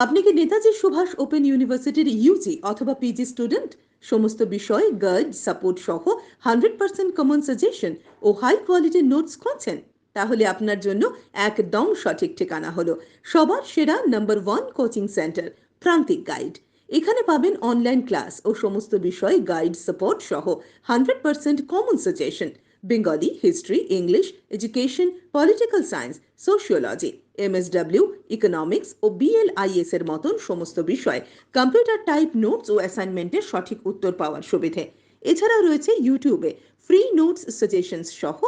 আপনি কি নেতাজি সুভাষ ওপেন ইউনিভার্সিটির ইউজি অথবা পিজি স্টুডেন্ট সমস্ত বিষয় গাইড সাপোর্ট সহ হান্ড্রেড পার্সেন্ট কমন সাজেশন ও হাই কোয়ালিটির নোটস খুঁজছেন। তাহলে আপনার জন্য একদম সঠিক ঠিকানা হলো সবার সেরা number one coaching centre Prantik guide এখানে পাবেন অনলাইন ক্লাস ও সমস্ত বিষয় গাইড সাপোর্ট সহ hundred percent common suggestion Bengali history English education political science sociology MSW economics ও বিএলআইএস এর মতন সমস্ত বিষয় কম্পিউটার টাইপ নোটস ও অ্যাসাইনমেন্টের সঠিক উত্তর পাওয়ার সুবিধে। এছাড়াও রয়েছে ইউটিউবে ফ্রি নোটস সাজেশনস সহ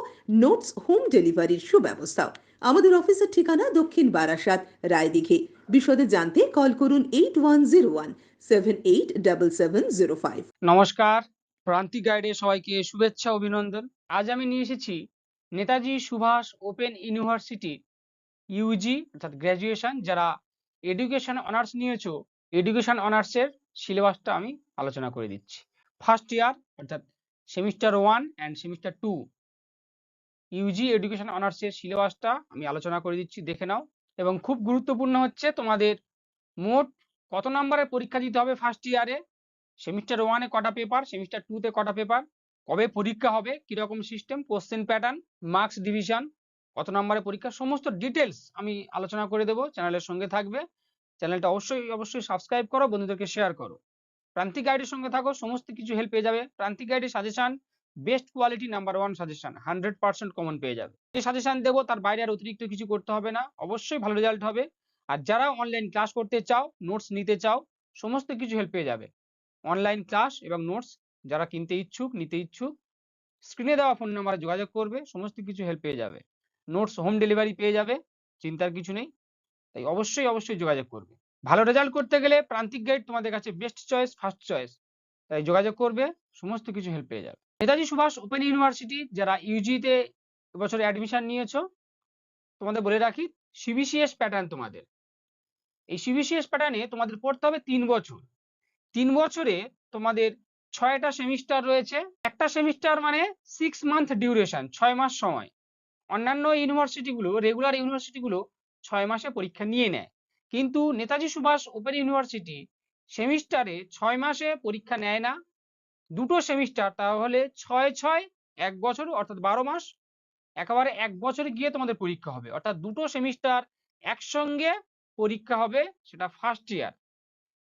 নোটস হোম ডেলিভারির সুব্যবস্থাও। আমাদের অফিসের ঠিকানা দক্ষিণ বারাসাত, রায়দিঘি। বিশদে জানতে কল করুন eight one zero one seven eight double seven zero five নমস্কার। প্রান্তিক গাইডে সবাইকে শুভেচ্ছা, অভিনন্দন। আজ আমি নিয়ে এসেছি Netaji Subhash open university, UG, অর্থাৎ গ্র্যাজুয়েশন, যারা এডুকেশন অনার্স নিয়েছো, এডুকেশন অনার্সের সিলেবাসটা আমি আলোচনা করে দিচ্ছি। ফার্স্ট ইয়ার অর্থাৎ semester one and semester two UG, education অনার্সের সিলেবাসটা আমি আলোচনা করে দিচ্ছি, দেখে নাও। এবং খুব গুরুত্বপূর্ণ হচ্ছে, তোমাদের মোট কত নম্বরের পরীক্ষা দিতে হবে ফার্স্ট ইয়ারে সেমিস্টার ওয়ানে কটা পেপার সেমিস্টার টুতে কটা পেপার কবে পরীক্ষা হবে? কীরকম system question pattern marks division কত নম্বরের পরীক্ষা? সমস্ত ডিটেলস আমি আলোচনা করে দেবো চ্যানেলের সঙ্গে থাকবে। চ্যানেলটা অবশ্যই অবশ্যই সাবস্ক্রাইব করো, বন্ধুদেরকে শেয়ার করো। প্রান্তিক গাইডের সঙ্গে থাকো, সমস্ত কিছু হেল্প পেয়ে যাবে। প্রান্তিক গাইডের suggestion best quality number one suggestion hundred percent common পেয়ে যাবে। যে সাজেশন দেবো, তার বাইরে আর অতিরিক্ত কিছু করতে হবে না। অবশ্যই ভালো রেজাল্ট হবে। আর যারা অনলাইন ক্লাস করতে চাও নোটস নিতে চাও, সমস্ত কিছু হেল্প পেয়ে যাবে। অনলাইন ক্লাস এবং নোটস যারা কিনতে ইচ্ছুক, নিতে ইচ্ছুক স্ক্রিনে দেওয়া ফোন নাম্বারে যোগাযোগ করবে, সমস্ত কিছু হেল্প পেয়ে যাবে। নোটস হোম ডেলিভারি পেয়ে যাবে, চিন্তার কিছু নেই। তাই অবশ্যই অবশ্যই যোগাযোগ করবে। ভালো রেজাল্ট করতে গেলে প্রান্তিক গাইড তোমাদের কাছে বেস্ট চয়েস ফার্স্ট চয়েস তাই যোগাযোগ করবে, সমস্ত কিছু হেল্প পেয়ে যাবে। নেতাজি সুভাষ ওপেন ইউনিভার্সিটি যারা ইউজিতে এবছরে অ্যাডমিশন নিয়েছো, তোমাদের বলে রাখি সিবিসিএস প্যাটার্ন তোমাদের। এই সিবিসিএস প্যাটার্নে তোমাদের পড়তে হবে তিন বছর। তিন বছরে তোমাদের ছয়টা সেমিস্টার রয়েছে। একটা সেমিস্টার মানে সিক্স মান্থ ডিউরেশন ছয় মাস সময়। অন্যান্য ইউনিভার্সিটিগুলো রেগুলার ইউনিভার্সিটিগুলো ছয় মাসে পরীক্ষা নিয়ে নেয়। কিন্তু নেতাজি সুভাষ ওপেন ইউনিভার্সিটি সেমিস্টারে ছয় মাসে পরীক্ষা নেয় না। দুটো সেমিস্টার তাহলে ছয় ছয়, এক বছর অর্থাৎ বারো মাস, একেবারে এক বছরে গিয়ে তোমাদের পরীক্ষা হবে। অর্থাৎ দুটো সেমিস্টার একসঙ্গে পরীক্ষা হবে, সেটা ফার্স্ট ইয়ার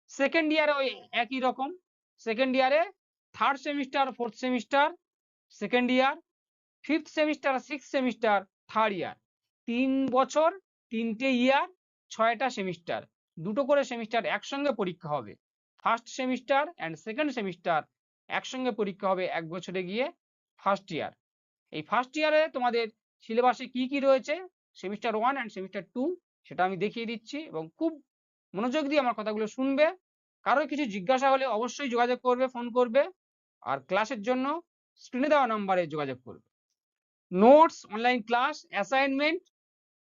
সেকেন্ড ইয়ারে ওই একই রকম। সেকেন্ড ইয়ারে third semester fourth semester second year fifth semester six semester third year তিন বছর, তিনটে ইয়ার ছয়টা সেমিস্টার দুটো করে সেমিস্টার একসঙ্গে পরীক্ষা হবে। First semester and second semester একসঙ্গে পরীক্ষা হবে এক বছরে গিয়ে ফার্স্ট ইয়ার এই ফার্স্ট ইয়ারে তোমাদের সিলেবাসে কি কি রয়েছে? Semester one and semester two সেটা আমি দেখিয়ে দিচ্ছি এবং খুব মনোযোগ দিয়ে আমার কথাগুলো শুনবে। কারও কিছু জিজ্ঞাসা হলে অবশ্যই যোগাযোগ করবে ফোন করবে। আর ক্লাসের জন্য স্ক্রিনে দেওয়া নাম্বারে যোগাযোগ করবে। নোটস অনলাইন ক্লাস অ্যাসাইনমেন্ট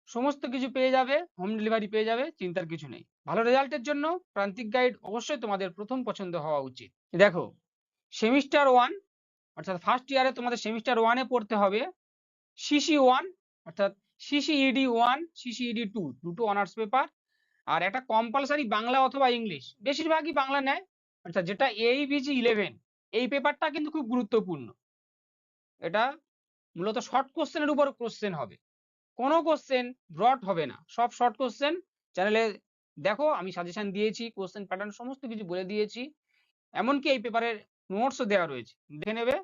সমস্ত কিছু পেয়ে যাবে হোম ডেলিভারি পেয়ে যাবে, চিন্তার কিছু নেই। ভালো রেজাল্টের জন্য প্রান্তিক গাইড অবশ্যই তোমাদের প্রথম পছন্দ হওয়া উচিত। দেখো সেমিস্টার ওয়ান অর্থাৎ ফার্স্ট ইয়ারে তোমাদের সেমিস্টার ওয়ানে পড়তে হবে। সিসি ওয়ান অর্থাৎ সিসিইডি ওয়ান সিসিইডি টু দুটো অনার্স পেপার আর একটা কম্পালসারি বাংলা অথবা ইংলিশ বেশিরভাগই বাংলা নেয়। অর্থাৎ যেটা এইবিজি ইলেভেন এই পেপারটা কিন্তু খুব গুরুত্বপূর্ণ। এটা মূলত শর্ট কোশ্চেনের উপর কোশ্চেন হবে। কোনো কোশ্চেন ব্রড হবে না। সব শর্ট কোশ্চেন চ্যানেলে দেখো, আমি সাজেশন দিয়েছি কোশ্চেন প্যাটার্ন সমস্ত কিছু বলে দিয়েছি। এমনকি এই পেপারের নোটসও দেওয়া রয়েছে। দেখে নেবে,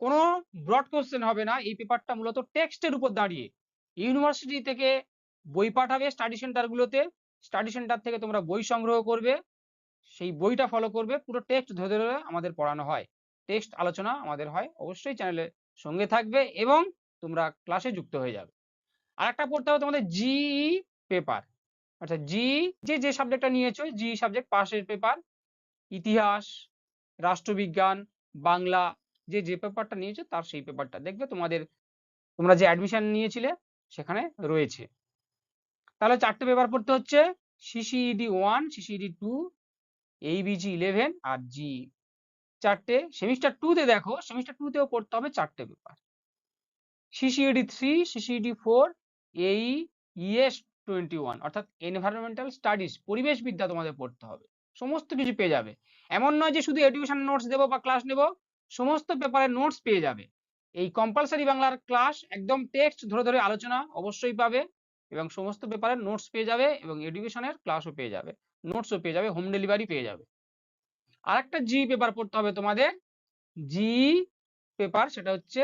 কোনো ব্রড কোশ্চেন হবে না। এই পেপারটা মূলত টেক্সটের উপর দাঁড়িয়ে। ইউনিভার্সিটি থেকে বই পাঠাবে স্টাডি সেন্টারগুলোতে স্টাডি সেন্টার থেকে তোমরা বই সংগ্রহ করবে। সেই বইটা ফলো করবে। পুরো টেক্সট ধরে ধরে আমাদের পড়ানো হয়। টেক্সট আলোচনা আমাদের হয়। অবশ্যই চ্যানেলের সঙ্গে থাকবে এবং তোমরা ক্লাসে যুক্ত হয়ে যাবে। আর একটা পড়তে হবে তোমাদের জিই পেপার আচ্ছা জি যে যে সাবজেক্টটা নিয়েছো জি সাবজেক্ট পাশের পেপার ইতিহাস, রাষ্ট্রবিজ্ঞান, বাংলা যে যে পেপারটা নিয়েছো তার সেই পেপারটা দেখবে তোমাদের, তোমরা যে অ্যাডমিশন নিয়েছিলে সেখানে রয়েছে। তাহলে চারটে পেপার পড়তে হচ্ছে CCED one CCED two AEBG eleven আর জি চারটে সেমিস্টার টুতে দেখো সেমিস্টার টুতেও পড়তে হবে চারটে paper CCED three CCED four এই ইএস টোয়েন্টি ওয়ান অর্থাৎ এনভায়রনমেন্টাল স্টাডিজ পরিবেশ বিদ্যা তোমাদের পড়তে হবে। সমস্ত কিছু পেয়ে যাবে। এমন নয় যে শুধু এডুকেশন নোটস দেবো বা ক্লাস নেব, সমস্ত পেপারের নোটস পেয়ে যাবে। এই কম্পালসারি বাংলার ক্লাস একদম টেক্সট ধরে ধরে আলোচনা অবশ্যই পাবে। এবং সমস্ত পেপারের নোটস পেয়ে যাবে এবং এডুকেশনের ক্লাসও পেয়ে যাবে। নোটসও পেয়ে যাবে হোম ডেলিভারি পেয়ে যাবে। আর একটা জি পেপার পড়তে হবে তোমাদের। জি পেপার সেটা হচ্ছে,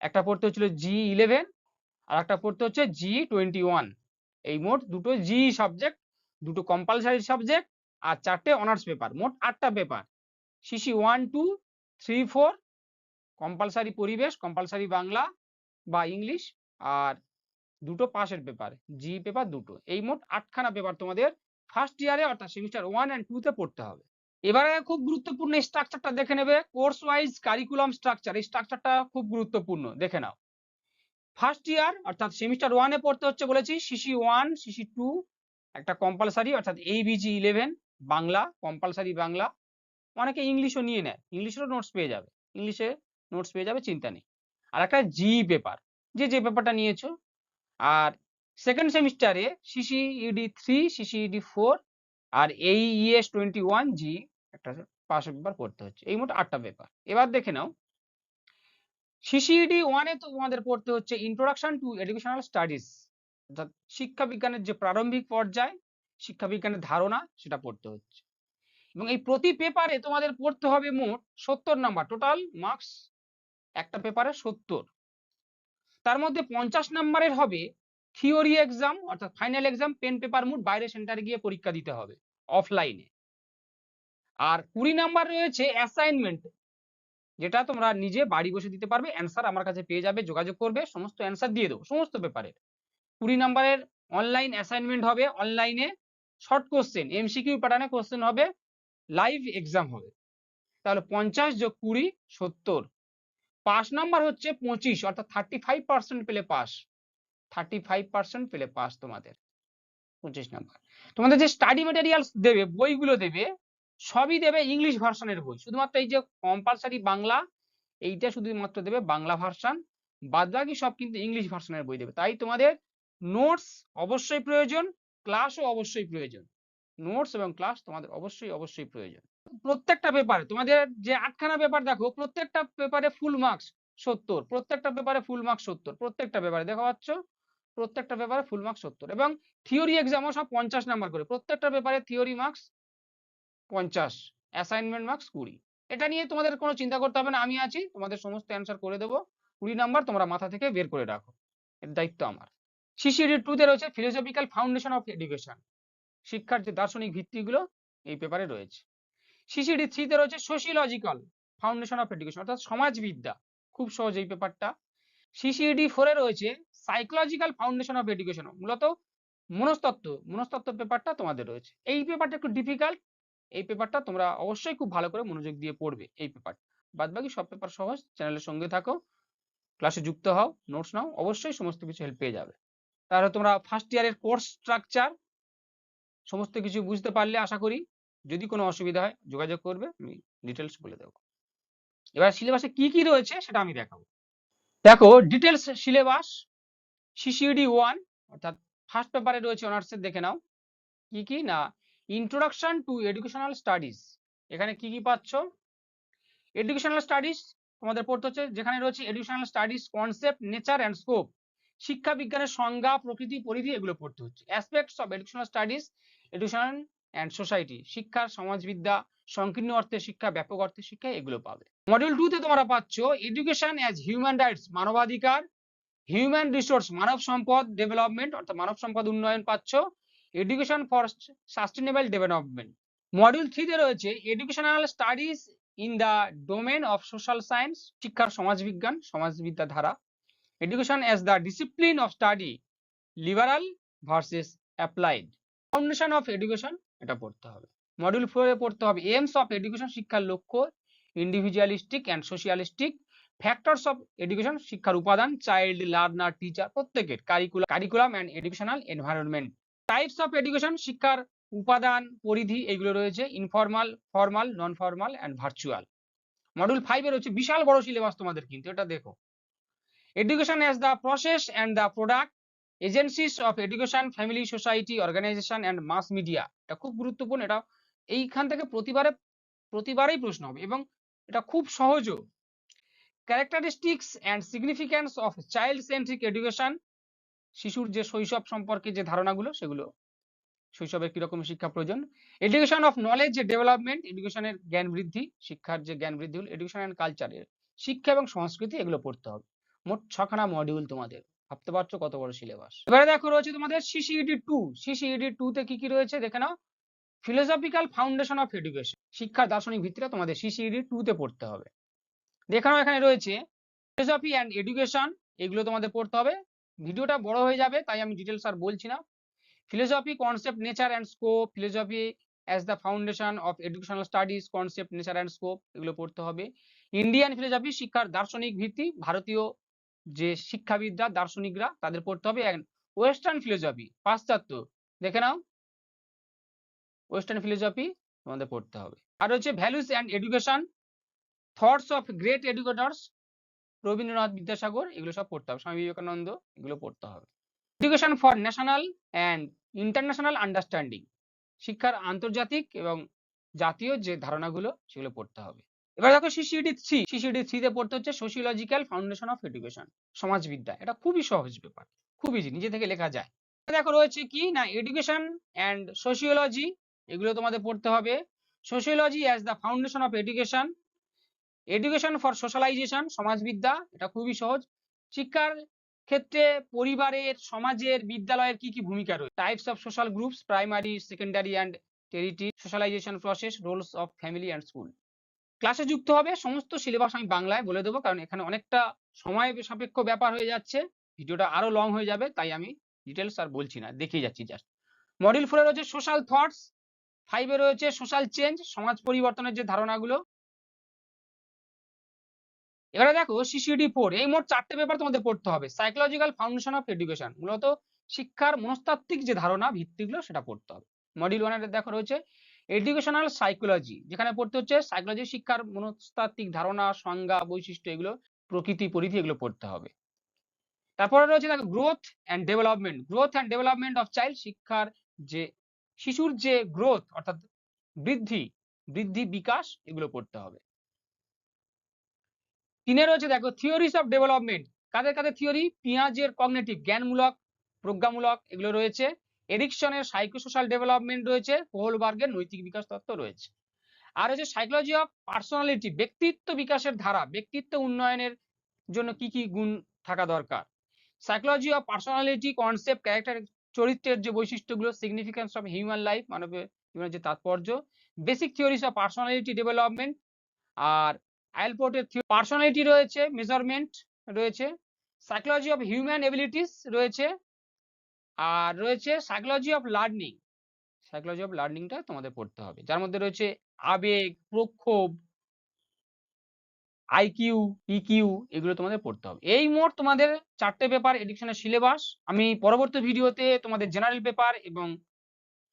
একটা পড়তে হচ্ছিল জি ইলেভেন আর একটা পড়তে হচ্ছে জি টোয়েন্টি ওয়ান এই মোট দুটো জি সাবজেক্ট দুটো কম্পালসারি সাবজেক্ট আর চারটে অনার্স পেপার মোট আটটা paper CC one two three four compulsory পরিবেশ কম্পালসারি বাংলা বা ইংলিশ আর দুটো পাশের পেপার জি পেপার দুটো। এই মোট আটখানা পেপার তোমাদের ফার্স্ট ইয়ারে অর্থাৎ সেমিস্টার ওয়ান অ্যান্ড টুতে পড়তে হবে। এবারে খুব গুরুত্বপূর্ণ স্ট্রাকচারটা দেখে নেবে কোর্স ওয়াইজ কারিকুলাম স্ট্রাকচার এই স্ট্রাকচারটা খুব গুরুত্বপূর্ণ, দেখে নাও। ফার্স্ট ইয়ার অর্থাৎ সেমিস্টার ওয়ানে পড়তে হচ্ছে বলেছি সিসি ওয়ান সিসি টু একটা কম্পালসারি অর্থাৎ AEBG eleven Bangla compulsory Bangla. অনেকে ইংলিশও নিয়ে নেয় ইংলিশেরও নোটস পেয়ে যাবে ইংলিশে নোটস পেয়ে যাবে, চিন্তা নেই। আর একটা জি পেপার যে যে পেপারটা নিয়েছো আর সেকেন্ড সেমিস্টারে CC ED three CC ED four আর এই ইএস টোয়েন্টি ওয়ান জি একটা পাশের পেপার পড়তে হচ্ছে। এই মোট আটটা পেপার এবার দেখে নাও। সিসিইডি ওয়ানে তো তোমাদের পড়তে হচ্ছে ইন্ট্রোডাকশন টু এডুকেশনাল স্টাডিজ অর্থাৎ শিক্ষা বিজ্ঞানের যে প্রারম্ভিক পর্যায়, শিক্ষা বিজ্ঞানের ধারণা, সেটা পড়তে হচ্ছে। এবং এই প্রতি পেপারে তোমাদের পড়তে হবে মোট সত্তর নাম্বার টোটাল মার্কস একটা পেপারে সত্তর। তার মধ্যে পঞ্চাশ নাম্বারের হবে থিওরি এক্সাম, অর্থাৎ final exam, pen, paper, mode, বাইরে সেন্টারে গিয়ে পরীক্ষা দিতে হবে অফলাইনে। আর কুড়ি নাম্বার রয়েছে অ্যাসাইনমেন্ট, যেটা তোমরা নিজে বাড়ি বসে দিতে পারবে, অ্যান্সার আমার কাছে পেয়ে যাবে, যোগাযোগ করবে, সমস্ত অ্যান্সার দিয়ে দেবো, সমস্ত পেপারের। কুড়ি নাম্বারের অনলাইন অ্যাসাইনমেন্ট হবে, অনলাইনে শর্ট কোশ্চেন, এমসিকিউ প্যাটার্নে কোশ্চেন হবে, লাইভ এক্সাম হবে। তাহলে পঞ্চাশ যোগ কুড়ি, সত্তর। পাস নাম্বার হচ্ছে পঁচিশ, অর্থাৎ থার্টি ফাইভ পার্সেন্ট পেলে পাস। থার্টি ফাইভ পার্সেন্ট পেলে পাস তোমাদের, পঁচিশ নাম্বার। তোমাদের যে স্টাডি মেটেরিয়ালস দেবে, বইগুলো দেবে, সবই দেবে ইংলিশ ভার্সনের বই। শুধুমাত্র এই যে কম্পালসারি বাংলা, এইটা শুধুমাত্র দেবে বাংলা ভার্সন বাদ বাকি সব কিন্তু ইংলিশ ভার্সনের বই দেবে। তাই তোমাদের নোটস অবশ্যই প্রয়োজন ক্লাসও অবশ্যই প্রয়োজন। নোটস এবং ক্লাস তোমাদের অবশ্যই অবশ্যই প্রয়োজন। প্রত্যেকটা পেপারে তোমাদের যে আটখানা পেপার দেখো, প্রত্যেকটা পেপারে ফুল মার্কস সত্তর, প্রত্যেকটা পেপারে ফুল মার্কস সত্তর, প্রত্যেকটা পেপারে দেখা পাচ্ছ? প্রত্যেকটা পেপারে ফুল মার্কস সত্তর এবং থিওরি এক্সামও সব পঞ্চাশ নাম্বার করে, প্রত্যেকটা পেপারে থিওরি মার্কস পঞ্চাশ অ্যাসাইনমেন্ট মার্কস কুড়ি। এটা নিয়ে তোমাদের কোনো চিন্তা করতে হবে না, আমি আছি, তোমাদের সমস্ত অ্যান্সার করে দেবো। কুড়ি নাম্বার তোমরা মাথা থেকে বের করে রাখো, এর দায়িত্ব আমার। সিসিডি টুতে রয়েছে ফিলোসফিক্যাল ফাউন্ডেশন অফ এডুকেশন শিক্ষার যে দার্শনিক ভিত্তিগুলো, এই পেপারে রয়েছে। সিসিডি থ্রিতে রয়েছে সোশিওলজিক্যাল ফাউন্ডেশন অফ এডুকেশন অর্থাৎ সমাজবিদ্যা। খুব সহজ এই পেপারটা। সিসিডি ফোরে রয়েছে সাইকোলজিক্যাল ফাউন্ডেশন অফ এডুকেশন মূলত মনস্তত্ত্ব মনস্তত্ত্ব পেপারটা তোমাদের রয়েছে। এই পেপারটা একটু ডিফিকাল্ট এই পেপারটা তোমরা অবশ্যই খুব ভালো করে মনোযোগ দিয়ে পড়বে এই পেপার। বাদ বাকি সব পেপার সহজ, চ্যানেলের সঙ্গে থাকো ক্লাসে যুক্ত হও নোটস নাও, অবশ্যই সমস্ত কিছু হেল্প পেয়ে যাবে। তাহলে তোমরা ফার্স্ট ইয়ারের কোর্স স্ট্রাকচার সমস্ত কিছু বুঝতে পারলে আশা করি। যদি কোনো অসুবিধা হয়, যোগাযোগ করবে, আমি ডিটেলস বলে দেবো। এবার সিলেবাসে কি কি রয়েছে সেটা আমি দেখাবো। দেখো ডিটেলস সিলেবাস সিসিডি ওয়ান অর্থাৎ ফার্স্ট পেপারে রয়েছে অনার্সের দেখে নাও। কি কি? না ইন্ট্রোডাকশন টু এডুকেশনাল স্টাডিজ এখানে কি কি পাচ্ছ? এডুকেশনাল স্টাডিজ তোমাদের পড়তে হচ্ছে, যেখানে রয়েছে educational studies concept nature and scope শিক্ষা বিজ্ঞানের সংজ্ঞা, প্রকৃতি, পরিধি, এগুলো পড়তে হচ্ছে। Aspects of educational studies education and society শিক্ষা, সমাজবিদ্যা, সংকীর্ণ অর্থে শিক্ষা, ব্যাপক অর্থে শিক্ষা, এগুলো পাবে। মডিউল টু তে তোমরা পাচ্ছ এডুকেশন অ্যাজ হিউম্যান রাইটস মানবাধিকার হিউম্যান রিসোর্স মানব সম্পদ ডেভেলপমেন্ট অর্থাৎ মানব সম্পদ উন্নয়ন পাচ্ছ education for sustainable development module থ্রিতে রয়েছে educational studies in the domain of social science শিক্ষার সমাজবিজ্ঞান, সমাজবিদ্যা ধারা। Education as the discipline of study liberal versus applied foundation of education এটা পড়তে হবে। মডিউল ফোরে পড়তে হবে এইমস অফ এডুকেশন শিক্ষার লক্ষ্য individualistic and socialistic factors of education শিক্ষার উপাদান চাইল্ড লার্নার টিচার প্রত্যেকের curriculum curriculum and educational environment types of education শিক্ষার উপাদান, পরিধি এগুলো রয়েছে informal formal non formal and virtual module ফাইভে রয়েছে বিশাল বড় সিলেবাস তোমাদের কিন্তু, এটা দেখো। Education as the process and the product agencies of education family society organisation and mass media এটা খুব গুরুত্বপূর্ণ, এটা এইখান থেকে প্রতিবারে, প্রতিবারেই প্রশ্ন হবে এবং এটা খুব সহজও। Characteristics and significance of child centric education শিশুর যে শৈশব সম্পর্কে যে ধারণাগুলো, সেগুলো শৈশবের কীরকম শিক্ষা প্রয়োজন। এডুকেশন অফ নলেজ যে ডেভেলপমেন্ট এডুকেশনের জ্ঞান বৃদ্ধি, শিক্ষার যে জ্ঞান বৃদ্ধি হলো এডুকেশন অ্যান্ড কালচারের শিক্ষা এবং সংস্কৃতি, এগুলো পড়তে হবে। মোট ছখানা মডিউল তোমাদের। ভাবতে পারছ কত বড় সিলেবাস এবারে দেখো রয়েছে তোমাদের সিসিইডি টু সিসিইডি টু তে কি কি রয়েছে দেখে নাও। ফিলোসফিক্যাল ফাউন্ডেশন অফ এডুকেশন শিক্ষার দার্শনিক ভিত্তিটা তোমাদের সিসিইডি টু তে পড়তে হবে। দেখে নাও এখানে রয়েছে ফিলোসফি অ্যান্ড এডুকেশন এগুলো তোমাদের পড়তে হবে। ভিডিওটা বড় হয়ে যাবে, তাই আমি ডিটেলস আর বলছি না। Philosophy concept nature and scope philosophy as the foundation of educational studies concept nature and scope এগুলো পড়তে হবে। ইন্ডিয়ান ফিলোসফি শিক্ষার দার্শনিক ভিত্তি, ভারতীয় যে শিক্ষাবিদরা, দার্শনিকরা তাদের পড়তে হবে ওয়েস্টার্ন ফিলোসফি পাশ্চাত্য। দেখে নাও। ওয়েস্টার্ন ফিলোসফি তোমাদের পড়তে হবে। আর হচ্ছে values and education thoughts of great educators Rabindranath Vidyasagar, এগুলো সব পড়তে হবে। স্বামী বিবেকানন্দ, এগুলো পড়তে হবে। Education for national and international understanding শিক্ষার আন্তর্জাতিক এবং জাতীয় যে ধারণাগুলো, সেগুলো পড়তে হবে। এবার দেখো সিসিডি থ্রি সিসিডি থ্রিতে পড়তে হচ্ছে সোশিওলজিক্যাল ফাউন্ডেশন অফ এডুকেশন সমাজবিদ্যা। এটা খুবই সহজ ব্যাপার খুব ইজি নিজে থেকে লেখা যায়। দেখো রয়েছে কি? না এডুকেশন অ্যান্ড সোশিওলজি এগুলো তোমাদের পড়তে হবে। Sociology as the foundation of education education for socialisation সমাজবিদ্যা, এটা খুবই সহজ। শিক্ষার ক্ষেত্রে পরিবারের, সমাজের, বিদ্যালয়ের কি কি ভূমিকা রয়েছে? Types of social groups primary secondary and tertiary socialisation process roles of family and school ক্লাসে যুক্ত হবে। সমস্ত সিলেবাস আমি বাংলায় বলে দেবো, কারণ এখানে অনেকটা সময় সাপেক্ষ ব্যাপার হয়ে যাচ্ছে। ভিডিওটা আরও লং হয়ে যাবে, তাই আমি ডিটেলস আর বলছি না, দেখিয়ে যাচ্ছি জাস্ট মডিউল ফোরে রয়েছে সোশ্যাল থটস ফাইভে রয়েছে সোশ্যাল চেঞ্জ সমাজ পরিবর্তনের যে ধারণাগুলো। এবারে দেখো সিসিডি ফোর এই মোট চারটে পেপার তোমাদের পড়তে হবে। সাইকোলজিক্যাল ফাউন্ডেশন অফ এডুকেশন মূলত শিক্ষার মনস্তাত্ত্বিক যে ধারণা, ভিত্তিগুলো সেটা পড়তে হবে। মডিউল ওয়ানের দেখো রয়েছে এডুকেশনাল সাইকোলজি যেখানে পড়তে হচ্ছে সাইকোলজি শিক্ষার মনস্তাত্ত্বিক ধারণা, সংজ্ঞা, বৈশিষ্ট্য এগুলো, প্রকৃতি, পরিধি এগুলো পড়তে হবে। তারপরে রয়েছে দেখো growth and development growth and development of child শিক্ষার যে, শিশুর যে গ্রোথ অর্থাৎ বৃদ্ধি বৃদ্ধি, বিকাশ এগুলো পড়তে হবে। তিনে রয়েছে দেখো থিওরিস অফ ডেভেলপমেন্ট কাদের কাদের থিওরি পিঁয়াজের কগনেটিভ জ্ঞানমূলক, প্রজ্ঞামূলক এগুলো রয়েছে। এরিকসনের সাইকোসোশ্যাল ডেভেলপমেন্ট রয়েছে, কোহলবার্গের নৈতিক বিকাশ তত্ত্ব রয়েছে। আর হচ্ছে সাইকোলজি অফ পার্সোনালিটি ব্যক্তিত্ব বিকাশের ধারা, ব্যক্তিত্ব উন্নয়নের জন্য কি কি গুণ থাকা দরকার? Psychology of personality concept character চরিত্রের যে বৈশিষ্ট্যগুলো সিগনিফিকেন্স অফ হিউম্যান লাইফ মানবের জীবনের যে তাৎপর্য basic theories of personality development আর আইলপোর্টের পার্সোনালিটি রয়েছে মেজারমেন্ট রয়েছে সাইকোলজি অফ হিউম্যান এবিলিটিস রয়েছে আর রয়েছে psychology of learning psychology of লার্নিংটা তোমাদের পড়তে হবে। যার মধ্যে রয়েছে আবেগ, প্রক্ষোভ আইকিউ ইকিউ এগুলো তোমাদের পড়তে হবে। এই মোট তোমাদের চারটে পেপার এডুকেশনের সিলেবাস আমি পরবর্তী ভিডিওতে তোমাদের জেনারেল পেপার এবং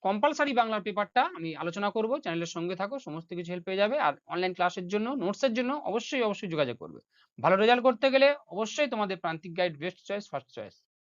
কম্পালসারি বাংলার পেপারটা আমি আলোচনা করব। চ্যানেলের সঙ্গে থাকো, সমস্ত কিছু হেল্প পেয়ে যাবে। আর অনলাইন ক্লাসের জন্য নোটসের জন্য অবশ্যই অবশ্যই যোগাযোগ করবে। ভালো রেজাল্ট করতে গেলে অবশ্যই তোমাদের Prantik guide best choice first choice